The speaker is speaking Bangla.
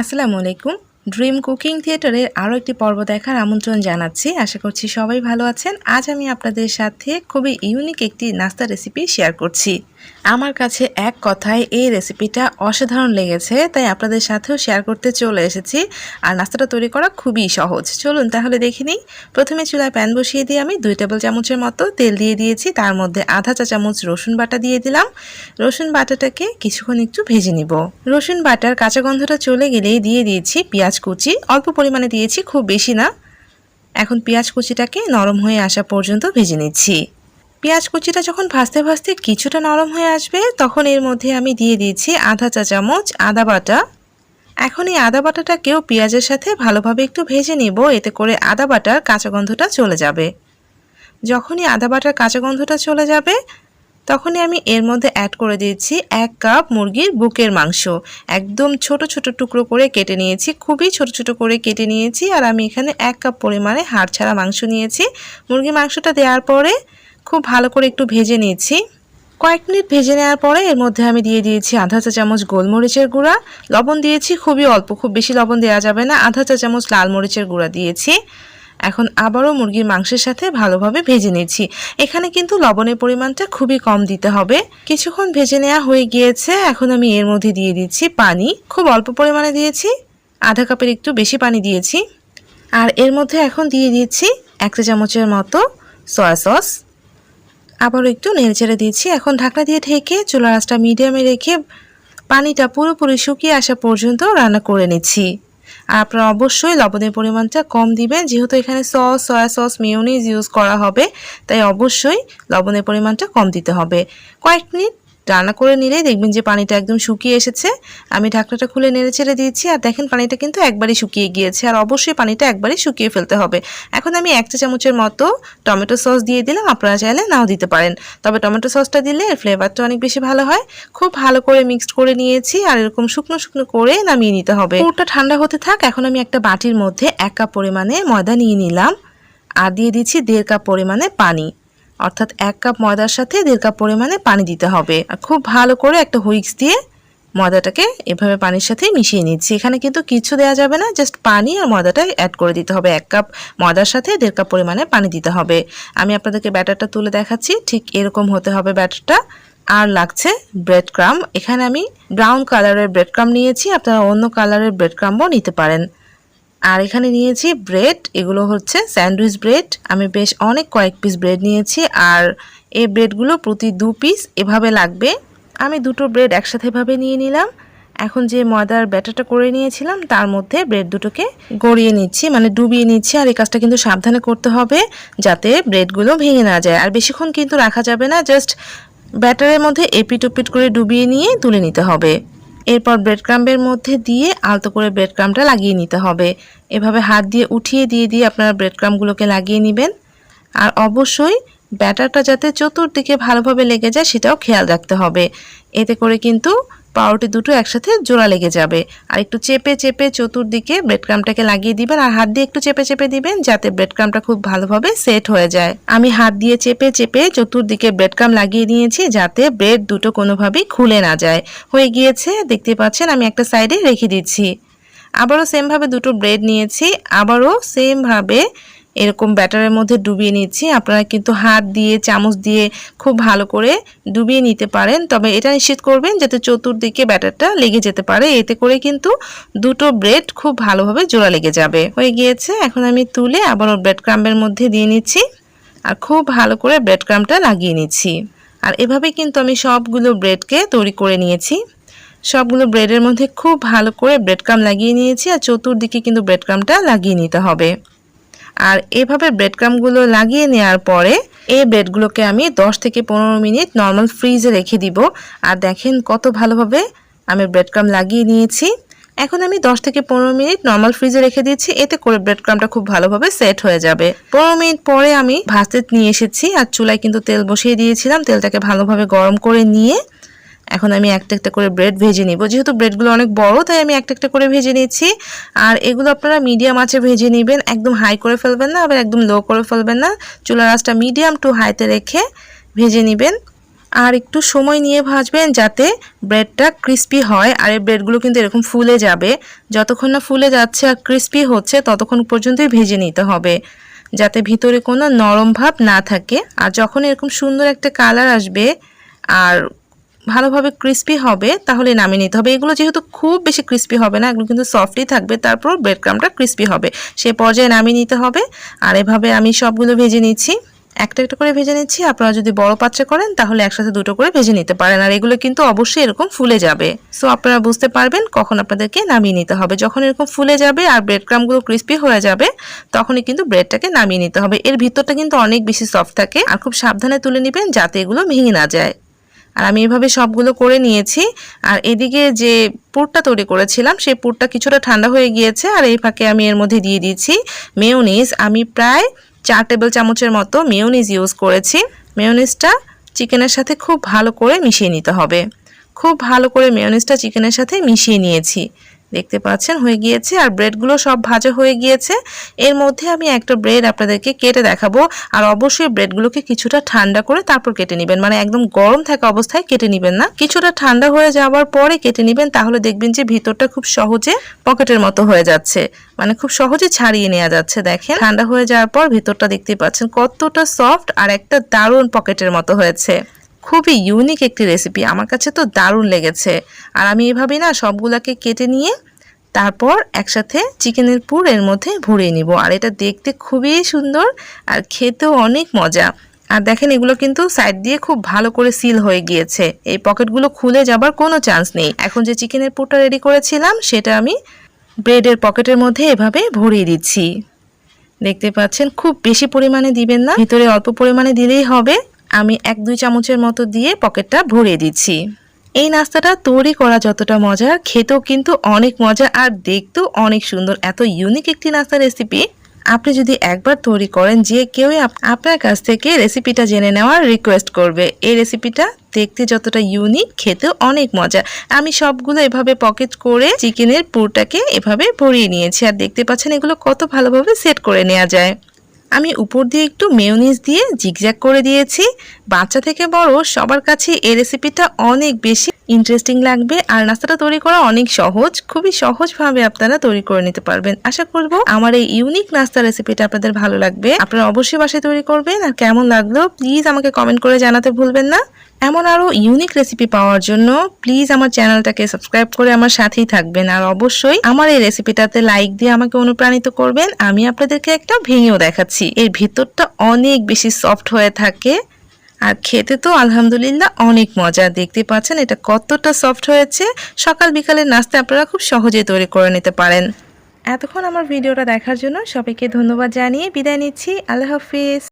আসসালামু আলাইকুম। ড্রিম কুকিং থিয়েটারের আরও একটি পর্ব দেখার আমন্ত্রণ জানাচ্ছি। আশা করছি সবাই ভালো আছেন। আজ আমি আপনাদের সাথে খুবই ইউনিক একটি নাস্তা রেসিপি শেয়ার করছি। আমার কাছে এক কথায় এই রেসিপিটা অসাধারণ লেগেছে, তাই আপনাদের সাথেও শেয়ার করতে চলে এসেছি। আর নাস্তাটা তৈরি করা খুবই সহজ। চলুন তাহলে দেখে নিই। প্রথমে চুলায় প্যান বসিয়ে দিয়ে আমি দুই টেবিল চামচের মতো তেল দিয়ে দিয়েছি। তার মধ্যে আধা চা চামচ রসুন বাটা দিয়ে দিলাম। রসুন বাটাটাকে কিছুক্ষণ একটু ভেজে নিব। রসুন বাটার কাঁচা গন্ধটা চলে গেলেই দিয়ে দিয়েছি পেঁয়াজ কুচি। অল্প পরিমাণে দিয়েছি, খুব বেশি না। এখন পেঁয়াজ কুচিটাকে নরম হয়ে আসা পর্যন্ত ভেজে নিচ্ছি। পেঁয়াজ কুচিটা যখন ভাজতে ভাজতে কিছুটা নরম হয়ে আসবে, তখন এর মধ্যে আমি দিয়ে দিয়েছি আধা চা চামচ আদা বাটা। এখন এই আদা বাটাটাকেও পেঁয়াজের সাথে ভালোভাবে একটু ভেজে নেব, এতে করে আদা বাটার কাঁচা গন্ধটা চলে যাবে। যখনই আদা বাটার কাঁচা গন্ধটা চলে যাবে, তখনই আমি এর মধ্যে অ্যাড করে দিয়েছি এক কাপ মুরগির বুকের মাংস। একদম ছোট ছোট টুকরো করে কেটে নিয়েছি, খুবই ছোট ছোট করে কেটে নিয়েছি, আর আমি এখানে এক কাপ পরিমাণে হাড় ছাড়া মাংস নিয়েছি। মুরগির মাংসটা দেওয়ার পরে খুব ভালো করে একটু ভেজে নিয়েছি। কয়েক মিনিট ভেজে নেওয়ার পরে এর মধ্যে আমি দিয়ে দিয়েছি আধা চা চামচ গোলমরিচের গুঁড়া। লবণ দিয়েছি খুবই অল্প, খুব বেশি লবণ দেওয়া যাবে না। আধা চা চামচ লাল মরিচের গুঁড়া দিয়েছি। এখন আবারও মুরগির মাংসের সাথে ভালোভাবে ভেজে নিয়েছি। এখানে কিন্তু লবণের পরিমাণটা খুবই কম দিতে হবে। কিছুক্ষণ ভেজে নেওয়া হয়ে গিয়েছে। এখন আমি এর মধ্যে দিয়ে দিচ্ছি পানি। খুব অল্প পরিমাণে দিয়েছি। আধা কাপের একটু বেশি পানি দিয়েছি। আর এর মধ্যে এখন দিয়ে দিচ্ছি এক চা চামচের মতো সয়া সস। আবারও একটু নেড়েচেড়ে দিয়েছি এখন ঢাকনা দিয়ে ঢেকে চুলা আঁচটা মিডিয়ামে রেখে পানিটা পুরোপুরি শুকিয়ে আসা পর্যন্ত রান্না করে নিচ্ছি। আর আপনারা অবশ্যই লবণের পরিমাণটা কম দিবেন, যেহেতু এখানে sauce, soya sauce mayonnaise use করা হবে, তাই অবশ্যই লবণের পরিমাণটা কম দিতে হবে। কয়েক মিনিট রান্না করে নিলেই দেখবেন যে পানিটা একদম শুকিয়ে এসেছে। আমি ঢাকনাটা খুলে নেড়ে ছেড়ে দিয়েছি আর দেখেন পানিটা কিন্তু একবারই শুকিয়ে গিয়েছে আর অবশ্যই পানিটা একবারই শুকিয়ে ফেলতে হবে। এখন আমি এক চা চামচের মতো টমেটো সস দিয়ে দিলাম, আপনারা চাইলে নাও দিতে পারেন। তবে টমেটো সসটা দিলে এর ফ্লেভারটা অনেক বেশি ভালো হয়। খুব ভালো করে মিক্সড করে নিয়েছি আর এরকম শুকনো শুকনো করে নামিয়ে নিতে হবে। পুরোটা ঠান্ডা হতে থাক, এখন আমি একটা বাটির মধ্যে এক কাপ পরিমাণে ময়দা নিয়ে নিলাম। আর দিয়ে দিচ্ছি দেড় কাপ পরিমাণে পানি। অর্থাৎ এক কাপ ময়দার সাথে দেড় কাপ পরিমাণে পানি দিতে হবে। আর খুব ভালো করে একটা হুইক্স দিয়ে ময়দাটাকে এভাবে পানির সাথে মিশিয়ে নিচ্ছি। এখানে কিন্তু কিছু দেওয়া যাবে না, জাস্ট পানি আর ময়দাটা অ্যাড করে দিতে হবে। এক কাপ ময়দার সাথে দেড় কাপ পরিমাণে পানি দিতে হবে। আমি আপনাদেরকে ব্যাটারটা তুলে দেখাচ্ছি, ঠিক এরকম হতে হবে ব্যাটারটা। আর লাগছে ব্রেড ক্রাম এখানে আমি ব্রাউন কালারের ব্রেড ক্রাম নিয়েছি, আপনারা অন্য কালারের ব্রেড ক্রামও নিতে পারেন। আর এখানে নিয়েছি ব্রেড, এগুলো হচ্ছে স্যান্ডউইচ ব্রেড। আমি বেশ অনেক কয়েক পিস ব্রেড নিয়েছি আর এই ব্রেডগুলো প্রতি দু পিস এভাবে লাগবে। আমি দুটো ব্রেড একসাথে এভাবে নিয়ে নিলাম। এখন যে ময়দার ব্যাটারটা করে নিয়েছিলাম, তার মধ্যে ব্রেড দুটোকে গড়িয়ে নিচ্ছি মানে ডুবিয়ে নিচ্ছি। আর এই কাজটা কিন্তু সাবধানে করতে হবে যাতে ব্রেডগুলো ভেঙে না যায়। আর বেশিক্ষণ কিন্তু রাখা যাবে না, জাস্ট ব্যাটারের মধ্যে এপিট ওপিট করে ডুবিয়ে নিয়ে তুলে নিতে হবে। এরপর ব্রেড ক্রাম্বের মধ্যে দিয়ে আলতো করে ব্রেড ক্রামটা লাগিয়ে নিতে হবে। এভাবে হাত দিয়ে উঠিয়ে দিয়ে দিয়ে আপনারা ব্রেড ক্রামগুলোকে লাগিয়ে নেবেন। আর অবশ্যই ব্যাটারটা যাতে চতুর্দিকে ভালোভাবে লেগে যায় সেটাও খেয়াল রাখতে হবে। এতে করে কিন্তু পাউরুটি দুটো একসাথে জোড়া লেগে যাবে। আর একটু চেপে চেপে চতুর্দিকে ব্রেড ক্রামটাকে লাগিয়ে দিবেন আর হাত দিয়ে একটু চেপে চেপে দিবেন যাতে ব্রেড ক্রামটা খুব ভালোভাবে সেট হয়ে যায়। আমি হাত দিয়ে চেপে চেপে চতুর্দিকে ব্রেড ক্রাম লাগিয়ে নিয়েছি যাতে ব্রেড দুটো কোনোভাবেই খুলে না যায়। হয়ে গিয়েছে, দেখতে পাচ্ছেন আমি একটা সাইডে রেখে দিচ্ছি। আবারও সেমভাবে দুটো ব্রেড নিয়েছি, আবারও সেমভাবে এরকম ব্যাটারের মধ্যে ডুবিয়ে নিচ্ছি। আপনারা কিন্তু হাত দিয়ে, চামচ দিয়ে খুব ভালো করে ডুবিয়ে নিতে পারেন। তবে এটা নিশ্চিত করবেন যাতে চতুর্দিকে ব্যাটারটা লেগে যেতে পারে। এতে করে কিন্তু দুটো ব্রেড খুব ভালোভাবে জোড়া লেগে যাবে। হয়ে গিয়েছে। এখন আমি তুলে আবারও ব্রেড ক্রাম্বের মধ্যে দিয়ে নিচ্ছি আর খুব ভালো করে ব্রেড ক্রামটা লাগিয়ে নিচ্ছি। আর এভাবে কিন্তু আমি সবগুলো ব্রেডকে তৈরি করে নিয়েছি। সবগুলো ব্রেডের মধ্যে খুব ভালো করে ব্রেড ক্রাম লাগিয়ে নিয়েছি আর চতুর্দিকে কিন্তু ব্রেড ক্রামটা লাগিয়ে নিতে হবে। আর এভাবে ব্রেড ক্রামগুলো লাগিয়ে নেওয়ার পরে এই ব্রেডগুলোকে আমি 10 থেকে পনেরো মিনিট নর্মাল ফ্রিজে রেখে দিব। আর দেখেন কত ভালোভাবে আমি ব্রেড ক্রাম লাগিয়ে নিয়েছি। এখন আমি 10 থেকে পনেরো মিনিট নর্মাল ফ্রিজে রেখে দিয়েছি। এতে করে ব্রেড ক্রামটা খুব ভালোভাবে সেট হয়ে যাবে। পনেরো মিনিট পরে আমি ভাজতে নিয়ে এসেছি। আর চুলায় কিন্তু তেল বসিয়ে দিয়েছিলাম। তেলটাকে ভালোভাবে গরম করে নিয়ে এখন আমি একটা একটা করে ব্রেড ভেজে নিব। যেহেতু ব্রেডগুলো অনেক বড়, তাই আমি একটা একটা করে ভেজে নিচ্ছি। আর এগুলো আপনারা মিডিয়াম আঁচে ভেজে নেবেন। একদম হাই করে ফেলবেন না, আবার একদম লো করে ফেলবেন না। চুলার আঁচটা মিডিয়াম টু হাইতে রেখে ভেজে নেবেন। আর একটু সময় নিয়ে ভাজবেন যাতে ব্রেডটা ক্রিস্পি হয়। আর এই ব্রেডগুলো কিন্তু এরকম ফুলে যাবে। যতক্ষণ না ফুলে যাচ্ছে আর ক্রিস্পি হচ্ছে, ততক্ষণ পর্যন্তই ভেজে নিতে হবে। যাতে ভিতরে কোনো নরম ভাব না থাকে। আর যখন এরকম সুন্দর একটা কালার আসবে, আর ভালোভাবে ক্রিস্পি হবে, তাহলে নামিয়ে নিতে হবে। এগুলো যেহেতু খুব বেশি ক্রিস্পি হবে না, এগুলো কিন্তু সফটই থাকবে, তারপর ব্রেড ক্রামটা ক্রিস্পি হবে। সে পর্যায়ে নামিয়ে নিতে হবে। আর এভাবে আমি সবগুলো ভেজে নিচ্ছি। একটা একটা করে ভেজে নিচ্ছি। আপনারা যদি বড় পাত্রে করেন, তাহলে একসাথে দুটো করে ভেজে নিতে পারেন। আর এগুলো কিন্তু অবশ্যই এরকম ফুলে যাবে। সো আপনারা বুঝতে পারবেন কখন আপনাদেরকে নামিয়ে নিতে হবে। যখন এরকম ফুলে যাবে আর ব্রেড ক্রামগুলো ক্রিস্পি হয়ে যাবে, তখনই কিন্তু ব্রেডটাকে নামিয়ে নিতে হবে। এর ভিতরটা কিন্তু অনেক বেশি সফট থাকে। আর খুব সাবধানে তুলে নেবেন যাতে এগুলো ভেঙে না যায়। আর আমি এভাবে সবগুলো করে নিয়েছি। আর এদিকে যে পুরটা তৈরি করেছিলাম, সেই পুরটা কিছুটা ঠান্ডা হয়ে গিয়েছে আর এই ফাঁকে আমি এর মধ্যে দিয়ে দিয়েছি মেয়োনিজ। আমি প্রায় চার টেবিল চামচের মতো মেয়োনিজ ইউজ করেছি। মেয়োনিজটা চিকেনের সাথে খুব ভালো করে মিশিয়ে নিতে হবে। খুব ভালো করে মেয়োনিজটা চিকেনের সাথে মিশিয়ে নিয়েছি। দেখতে পাচ্ছেন, হয়ে গিয়েছে। আর ব্রেডগুলো সব ভাজা হয়ে গিয়েছে। এর মধ্যে আমি একটা ব্রেড আপনাদেরকে কেটে দেখাবো। আর অবশ্যই ব্রেডগুলোকে কিছুটা ঠান্ডা করে তারপর কেটে নেবেন। মানে একদম গরম থাকা অবস্থায় কেটে নেবেন না। কিছুটা ঠান্ডা হয়ে যাওয়ার পরে কেটে নেবেন, তাহলে দেখবেন যে ভিতরটা খুব সহজে পকেটের মতো হয়ে যাচ্ছে। মানে খুব সহজে ছাড়িয়ে নেওয়া যাচ্ছে, দেখেন। ঠান্ডা হয়ে যাওয়ার পর ভিতরটা দেখতে পাচ্ছেন কতটা সফট আর একটা দারুণ পকেটের মতো হয়েছে। খুবই ইউনিক একটি রেসিপি আমার কাছে তো দারুণ লেগেছে। আর আমি এভাবেই না সবগুলাকে কেটে নিয়ে তারপর একসাথে চিকেনের পুর এর মধ্যে ভরিয়ে নিব। আর এটা দেখতে খুবই সুন্দর আর খেতেও অনেক মজা। আর দেখেন এগুলো কিন্তু সাইড দিয়ে খুব ভালো করে সিল হয়ে গিয়েছে। এই পকেটগুলো খুলে যাবার কোনো চান্স নেই। এখন যে চিকেনের পুরটা রেডি করেছিলাম, সেটা আমি ব্রেডের পকেটের মধ্যে এভাবে ভরিয়ে দিচ্ছি। দেখতে পাচ্ছেন, খুব বেশি পরিমাণে দিবেন না। ভিতরে অল্প পরিমাণে দিলেই হবে। আমি এক দুই চামচের মতো দিয়ে পকেটটা ভরিয়ে দিচ্ছি। এই নাস্তাটা তৈরি করা যতটা মজার, খেতেও কিন্তু অনেক মজা আর দেখতেও অনেক সুন্দর। এত ইউনিক একটি নাস্তা রেসিপি আপনি যদি একবার তৈরি করেন, যে আপ- আপনার কাছ থেকে রেসিপিটা জেনে নেওয়ার রিকোয়েস্ট করবে। এই রেসিপিটা দেখতে যতটা ইউনিক খেতেও অনেক মজা আমি সবগুলো এভাবে পকেট করে চিকেনের পুরটাকে এভাবে ভরিয়ে নিয়েছি। আর দেখতে পাচ্ছেন এগুলো কত ভালোভাবে সেট করে নেওয়া যায়। আমি উপর দিয়ে একটু মেয়োনিজ দিয়ে জিগজ্যাগ করে দিয়েছি। বাচ্চা থেকে বড় সবার কাছে এই রেসিপিটা অনেক বেশি ইন্টারেস্টিং লাগবে আর নাস্তাটা তৈরি করা অনেক সহজ, খুবই সহজভাবে আপনারা তৈরি করে নিতে পারবেন। আশা করব আমার এই ইউনিক নাস্তা রেসিপিটা আপনাদের ভালো লাগবে। আপনারা অবশ্যই বাসায় তৈরি করবেন আর কেমন লাগল, প্লিজ আমাকে কমেন্ট করে জানাতে ভুলবেন না। এমন আরও ইউনিক রেসিপি পাওয়ার জন্য প্লিজ আমার চ্যানেলটাকে সাবস্ক্রাইব করে আমার সাথেই থাকবেন। আর অবশ্যই আমার এই রেসিপিটাতে লাইক দিয়ে আমাকে অনুপ্রাণিত করবেন। আমি আপনাদেরকে একটা ভেঙেও দেখাচ্ছি। এর ভিতরটা অনেক বেশি সফট হয়ে থাকে আর খেতে তো আলহামদুলিল্লাহ অনেক মজা। দেখতে পাচ্ছেন এটা কতটা সফট হয়েছে। সকাল বিকালের নাস্তা আপনারা খুব সহজেই তৈরি করে নিতে পারেন। এতক্ষণ আমার ভিডিওটা দেখার জন্য সবাইকে ধন্যবাদ জানিয়ে বিদায় নিচ্ছি। আল্লাহ হাফিজ।